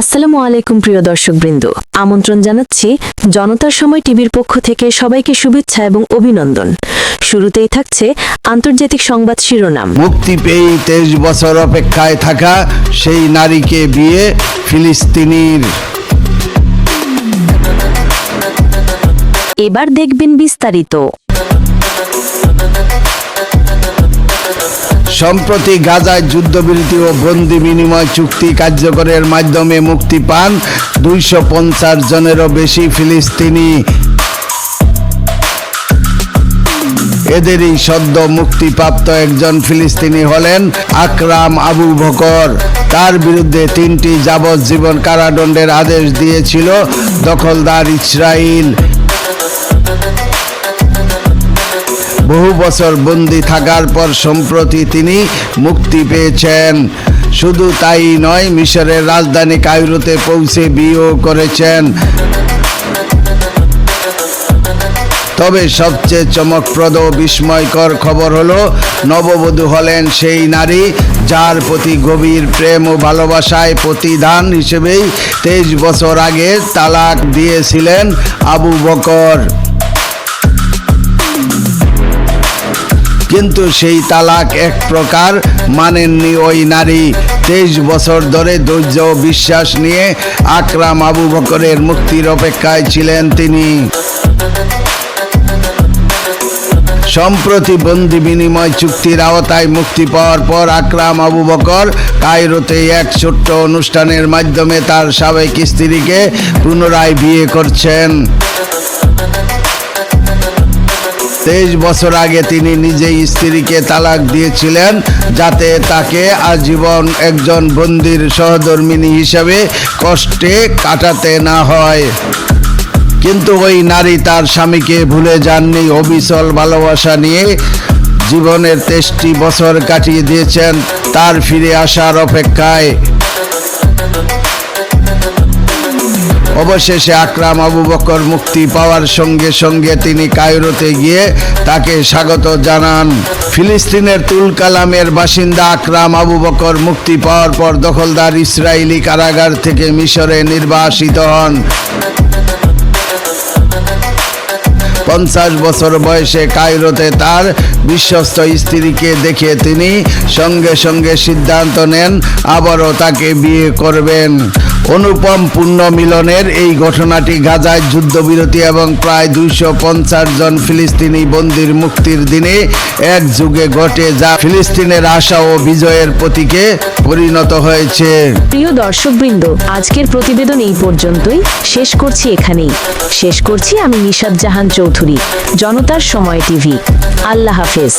আসসালামু আলাইকুম প্রিয় দর্শকবৃন্দ। আমন্ত্রণ জানাচ্ছি জনতার সময় টিভির পক্ষ থেকে সবাইকে শুভেচ্ছা এবং অভিনন্দন। শুরুতেই থাকছে আন্তর্জাতিক সংবাদ শিরোনাম। মুক্তি পেয়ে তেইশ বছর অপেক্ষায় থাকা সেই নারীকে বিয়ে ফিলিস্তিনির। এবার দেখবেন বিস্তারিত। সম্প্রতি গাজায় যুদ্ধবিরতি ও বন্দি বিনিময় চুক্তি কার্যকরের মাধ্যমে মুক্তি পান দুইশো পঞ্চাশ জনেরও বেশি ফিলিস্তিনি। এদেরই সদ্য মুক্তিপ্রাপ্ত একজন ফিলিস্তিনি হলেন আকরাম আবু বকর। তার বিরুদ্ধে তিনটি যাবজ্জীবন কারাদণ্ডের আদেশ দিয়েছিল দখলদার ইসরায়েল বহু বছর বন্দি থাকার পর সম্প্রতি তিনি মুক্তি পেয়েছেন। শুধু তাই নয়, মিশরের রাজধানী কায়রোতে পৌঁছে বিয়েও করেছেন। তবে সবচেয়ে চমকপ্রদ বিস্ময়কর খবর হলো, নববধূ হলেন সেই নারী যার প্রতি গভীর প্রেম ও ভালোবাসায় প্রতিদান হিসেবেই তেইশ বছর আগে তালাক দিয়েছিলেন আবু বকর। কিন্তু সেই তালাক এক প্রকার মানেননি ওই নারী। তেইশ বছর ধরে ধৈর্য বিশ্বাস নিয়ে আকরাম আবু বকরের মুক্তির অপেক্ষায় ছিলেন তিনি। সম্প্রতি বন্দি বিনিময় চুক্তির আওতায় মুক্তি পাওয়ার পর আকরাম আবু বকর কায়রোতে এক ছোট্ট অনুষ্ঠানের মাধ্যমে তার সাবেক স্ত্রীকে পুনরায় বিয়ে করছেন। তেইশ বছর আগে তিনি নিজেই স্ত্রীকে তালাক দিয়েছিলেন, যাতে তাকে আজীবন একজন বন্দির সহধর্মিনী হিসাবে কষ্টে কাটাতে না হয়। কিন্তু ওই নারী তার স্বামীকে ভুলে যাননি, অবিচল ভালোবাসা নিয়ে জীবনের তেষ্টি বছর কাটিয়ে দিয়েছেন, তার ফিরে আসার অপেক্ষায়। অবশেষে আকরাম আবু বকর মুক্তি পাওয়ার সঙ্গে সঙ্গে তিনি কায়রোতে গিয়ে তাকে স্বাগত জানান। ফিলিস্তিনের তুল কালামের বাসিন্দা আকরাম আবু বকর মুক্তি পাওয়ার পর দখলদার ইসরায়েলি কারাগার থেকে মিশরে নির্বাসিত হন। পঞ্চাশ বছর বয়সে কায়রোতে তার বিশ্বস্ত স্ত্রীকে দেখে তিনি সঙ্গে সঙ্গে সিদ্ধান্ত নেন, আবারও তাকে বিয়ে করবেন। অনুপম পূর্ণ মিলনের এই ঘটনাটি গাজায় যুদ্ধবিরতি এবং প্রায় দুইশো পঞ্চাশ জন ফিলিস্তিনি বন্দির মুক্তির দিনে এক যুগে ঘটে, যা ফিলিস্তিনের আশা ও বিজয়ের প্রতীকে পরিণত হয়েছে। প্রিয় দর্শকবৃন্দ, আজকের প্রতিবেদন এই পর্যন্তই। শেষ করছি এখানেই। শেষ করছি আমি নিশাদ জাহান চৌধুরী, জনতার সময় টিভি। আল্লাহ হাফেজ।